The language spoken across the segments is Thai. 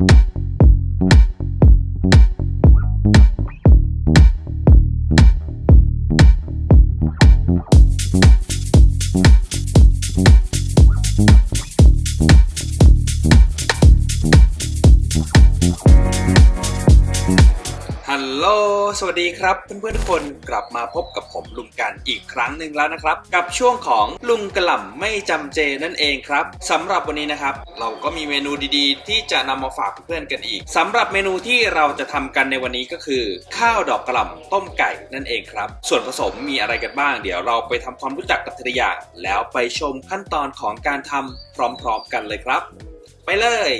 Thank you ลโหล สวัสดีครับเพื่อนๆทุกคนกลับมาพบกับผมลุงกันอีกครั้งหนึ่งแล้วนะครับ กับช่วงของลุงกระหล่ำไม่จำเจนั่นเองครับสำหรับวันนี้นะครับ เราก็มีเมนูดีๆ ที่จะนำมาฝากเพื่อนๆกันอีกสำหรับเมนูที่เราจะทำกันในวันนี้ก็คือ ข้าวดอกกระหล่ำต้มไก่นั่นเองครับ ส่วนผสมมีอะไรกันบ้าง เดี๋ยวเราไปทำความรู้จักกับทีละอย่างแล้วไปชมขั้นตอนของการทำพร้อมๆกันเลยครับ ไปเลย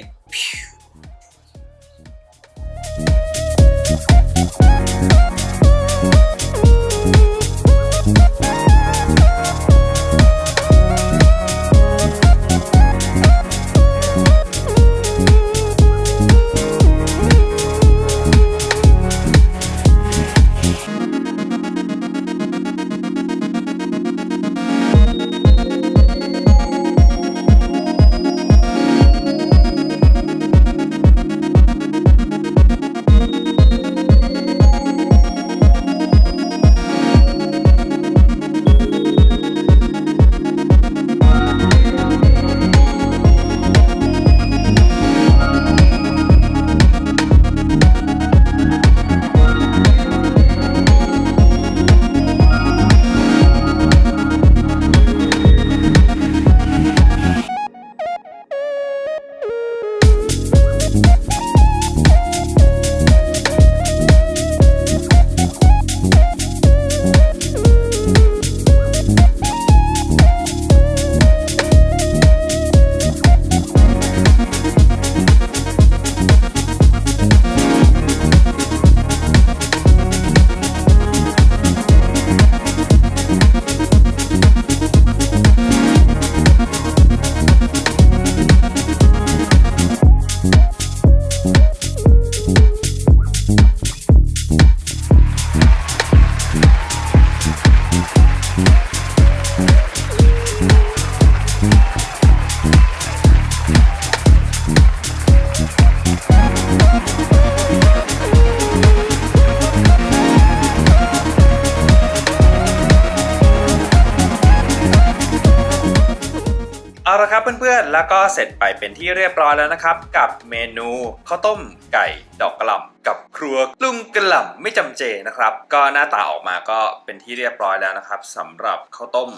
เอาละครับเพื่อนๆ แล้วก็เสร็จไปเป็นที่เรียบร้อยแล้วนะครับ กับเมนูข้าวต้มไก่ดอกกระหล่ำกับครัวลุงกระหล่ำไม่จำเจนะครับ ก็หน้าตาออกมาก็เป็นที่เรียบร้อยแล้วนะครับสำหรับข้าวต้ม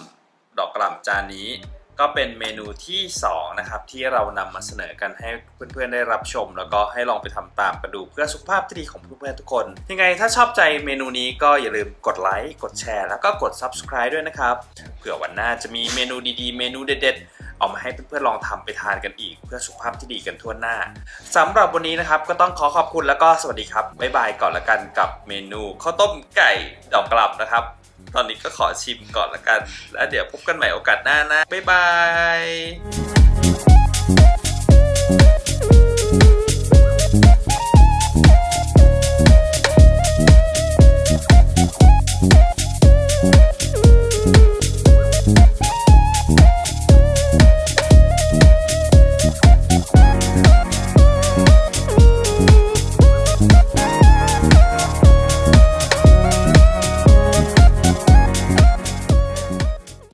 ดอกกระหล่ำจานนี้ ก็เป็นเมนูที่ 2 นะครับ ที่เรานำมาเสนอกันให้เพื่อนๆได้รับชม แล้วก็ให้ลองไปทำตามกันดูเพื่อสุขภาพที่ดีของเพื่อนๆทุกคน ยังไงถ้าชอบใจเมนูนี้ก็อย่าลืมกดไลค์กดแชร์ แล้วก็กด subscribe ด้วยนะครับเผื่อวันหน้าจะมีเมนูดีๆ เมนูเด็ดๆ เอามาให้เพื่อนๆลองทำไปทานกันอีก เพื่อสุขภาพที่ดีกันทั่วหน้าสำหรับวันนี้นะครับก็ต้องขอขอบคุณแล้วก็สวัสดีครับบ๊ายบายก่อนละกันกับเมนูข้าวต้มไก่ดอกกลับนะครับ ตอนนี้ก็ขอชิมก่อนละกัน แล้วเดี๋ยวพบกันใหม่โอกาสหน้านะบ๊ายบาย